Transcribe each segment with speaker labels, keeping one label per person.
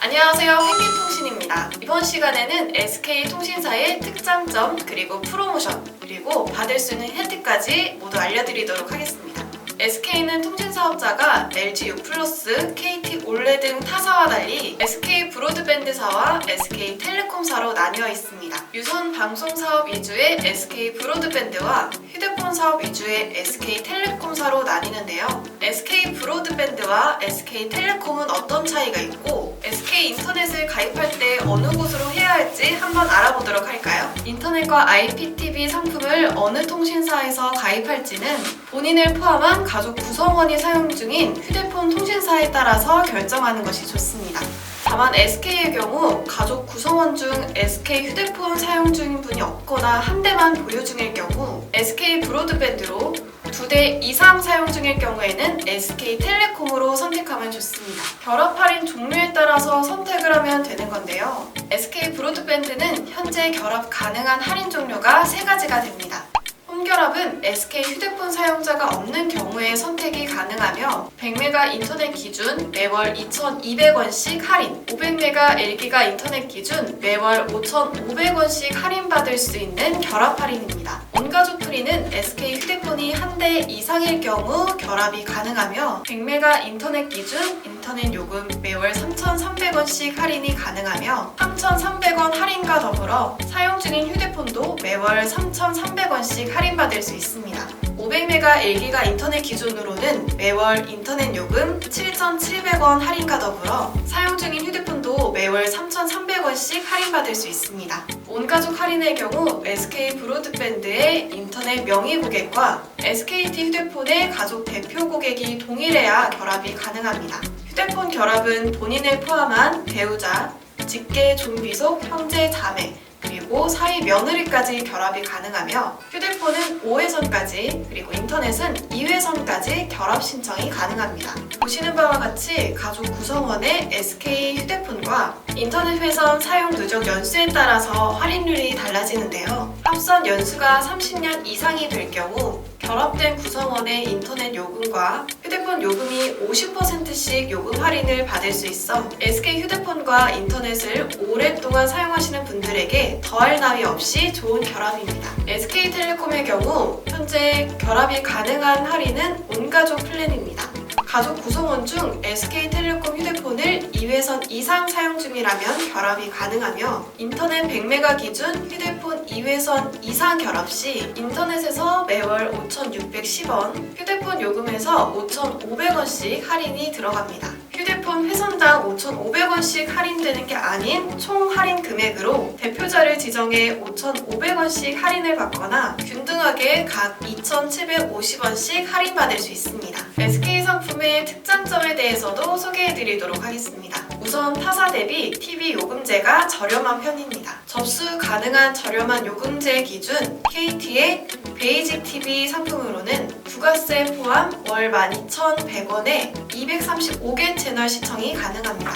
Speaker 1: 안녕하세요. 펭귄통신입니다. 이번 시간에는 SK통신사의 특장점, 그리고 프로모션, 그리고 받을 수 있는 혜택까지 모두 알려드리도록 하겠습니다. SK는 통신사업자가 LG U+, KT 올레 등 타사와 달리 SK 브로드밴드사와 SK 텔레콤사로 나뉘어 있습니다. 유선 방송 사업 위주의 SK 브로드밴드와 휴대폰 사업 위주의 SK 텔레콤 사로 나뉘는데요. SK 브로드밴드와 SK 텔레콤은 어떤 차이가 있고 SK 인터넷을 가입할 때 어느 곳으로 해야 할지 한번 알아보도록 할까요? 인터넷과 IPTV 상품을 어느 통신사에서 가입할지는 본인을 포함한 가족 구성원이 사용 중인 휴대폰 통신사에 따라서 결정하는 것이 좋습니다. 다만 SK의 경우 가족 구성원 중 SK 휴대폰 사용 중인 분이 없거나 한 대만 보유 중일 경우 SK 브로드밴드로 두 대 이상 사용 중일 경우에는 SK 텔레콤으로 선택하면 좋습니다. 결합 할인 종류에 따라서 선택을 하면 되는 건데요. SK 브로드밴드는 현재 결합 가능한 할인 종류가 세 가지가 됩니다. 홈결합은 SK 휴대폰 사용자가 없는 경우에 선택이 가능하며 100메가 인터넷 기준 매월 2,200원씩 할인, 500메가 LG가 인터넷 기준 매월 5,500원씩 할인받을 수 있는 결합 할인입니다. 온가족 프리는 SK 휴대폰이 한 대 이상일 경우 결합이 가능하며 100메가 인터넷 기준 인터넷 요금 매월 3,300원씩 할인이 가능하며 3,300원 할인과 더불어 사용 중인 휴대폰도 매월 3,300원씩 할인 받을 수 있습니다. 500메가 1기가 인터넷 기준으로는 매월 인터넷 요금 7,700원 할인과 더불어 사용 중인 휴대폰도 매월 3,300원씩 할인받을 수 있습니다. 온가족 할인의 경우 SK 브로드밴드의 인터넷 명의 고객과 SKT 휴대폰의 가족 대표 고객이 동일해야 결합이 가능합니다. 휴대폰 결합은 본인을 포함한 배우자, 직계, 좀비속, 형제, 자매, 그리고 사위 며느리까지 결합이 가능하며 휴대폰 은 5회선까지 그리고 인터넷은 2회선까지 결합 신청이 가능합니다. 보시는 바와 같이 가족 구성원의 SK 휴대폰과 인터넷 회선 사용 누적 연수에 따라서 할인율이 달라지는데요. 합선 연수가 30년 이상이 될 경우 결합된 구성원의 인터넷 요금과 휴대폰 요금이 50%씩 요금 할인을 받을 수 있어 SK 휴대폰과 인터넷을 오랫동안 사용하시는 분들에게 더할 나위 없이 좋은 결합입니다. SK텔레콤의 경우 현재 결합이 가능한 할인은 온가족 플랜입니다. 가족 구성원 중 SK텔레콤 휴대폰을 2회선 이상 사용 중이라면 결합이 가능하며 인터넷 100메가 기준 휴대폰 2회선 이상 결합 시 인터넷에서 매월 5,610원, 휴대폰 요금에서 5,500원씩 할인이 들어갑니다. 휴대폰 회선당 5,500원씩 할인되는 게 아닌 총 할인 금액으로 대표자를 지정해 5,500원씩 할인을 받거나 균등하게 각 2,750원씩 할인받을 수 있습니다. 상품의 특장점에 대해서도 소개해드리도록 하겠습니다. 우선 타사 대비 TV 요금제가 저렴한 편입니다. 접수 가능한 저렴한 요금제 기준 KT의 베이직 TV 상품으로는 부가세 포함 월 12,100원에 235개 채널 시청이 가능합니다.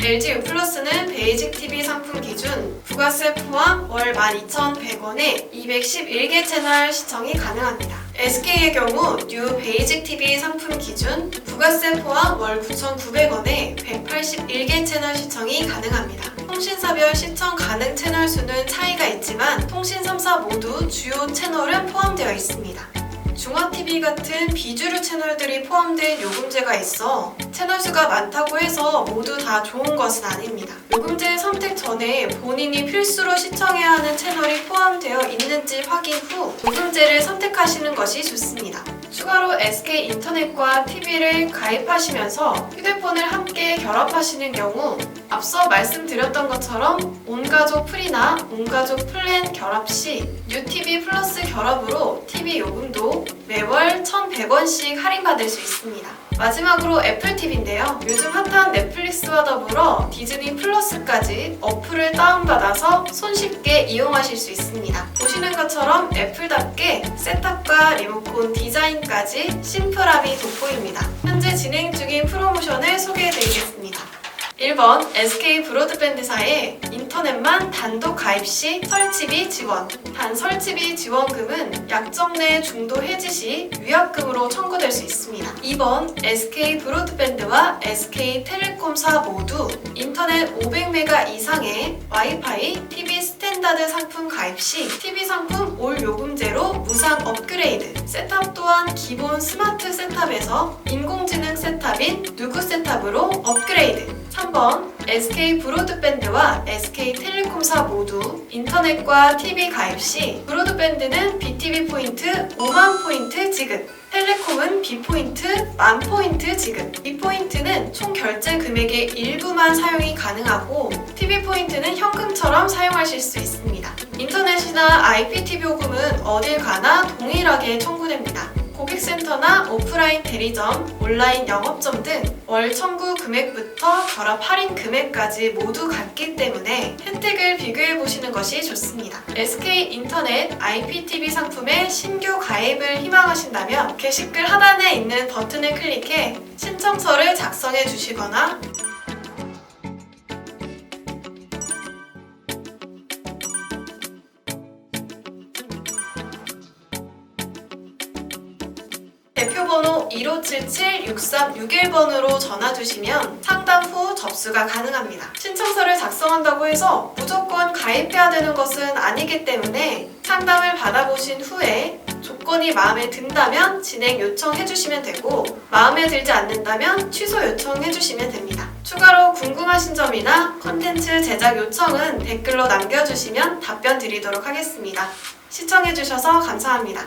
Speaker 1: LG U 플러스는 베이직 TV 상품 기준 부가세 포함 월 12,100원에 211개 채널 시청이 가능합니다. SK의 경우 뉴 베이직 TV 상품 기준 부가세 포함 월 9,900원에 181개 채널 시청이 가능합니다. 통신사별 시청 가능 채널 수는 차이가 있지만 통신 3사 모두 주요 채널은 포함되어 있습니다. 중화TV 같은 비주류 채널들이 포함된 요금제가 있어 채널 수가 많다고 해서 모두 다 좋은 것은 아닙니다. 요금제 선택 전에 본인이 필수로 시청해야 하는 채널이 포함되어 있는지 확인 후 요금제를 선택하시는 것이 좋습니다. 추가로 SK 인터넷과 TV를 가입하시면서 휴대폰을 함께 결합하시는 경우 앞서 말씀드렸던 것처럼 온가족 프리나 온가족 플랜 결합 시 UTV 플러스 결합으로 TV 요금도 매월 1,100원씩 할인받을 수 있습니다. 마지막으로 애플 TV인데요. 요즘 핫한 넷플릭스와 더불어 디즈니 플러스까지 어플을 다운받아서 손쉽게 이용하실 수 있습니다. 보시는 것처럼 애플답게 셋탑과 리모컨 디자인까지 심플함이 돋보입니다. 현재 진행 중인 프로모션을 소개해드리겠습니다. 1번 SK 브로드밴드사의 인터넷만 단독 가입 시 설치비 지원. 단 설치비 지원금은 약정 내 중도 해지 시 위약금으로 청구될 수 있습니다. 2번 SK 브로드밴드와 SK 텔레콤사 모두 인터넷 500메가 이상의 와이파이 TV 스탠다드 상품 가입 시 TV 상품 올 요금제로 무상 업그레이드. 셋탑 또한 기본 스마트 셋탑에서 인공지능 셋탑인 누구 셋탑으로 업그레이드. 3번 SK 브로드밴드와 SK 텔레콤사 모두 인터넷과 TV 가입 시 브로드밴드는 BTV 포인트 5만 포인트 지급 텔레콤은 B포인트 만 포인트 지급. 이 포인트는 총 결제 금액의 일부만 사용이 가능하고 TV 포인트는 현금처럼 사용하실 수 있습니다. 인터넷이나 IPTV 요금은 어딜 가나 동일하게 청구됩니다 고객센터나 오프라인 대리점, 온라인 영업점 등 월 청구 금액부터 결합 할인 금액까지 모두 같기 때문에 혜택을 비교해 보시는 것이 좋습니다. SK 인터넷 IPTV 상품의 신규 가입을 희망하신다면 게시글 하단에 있는 버튼을 클릭해 신청서를 작성해 주시거나 1577-6361번으로 전화 주시면 상담 후 접수가 가능합니다. 신청서를 작성한다고 해서 무조건 가입해야 되는 것은 아니기 때문에 상담을 받아보신 후에 조건이 마음에 든다면 진행 요청해 주시면 되고 마음에 들지 않는다면 취소 요청해 주시면 됩니다. 추가로 궁금하신 점이나 컨텐츠 제작 요청은 댓글로 남겨주시면 답변 드리도록 하겠습니다. 시청해 주셔서 감사합니다.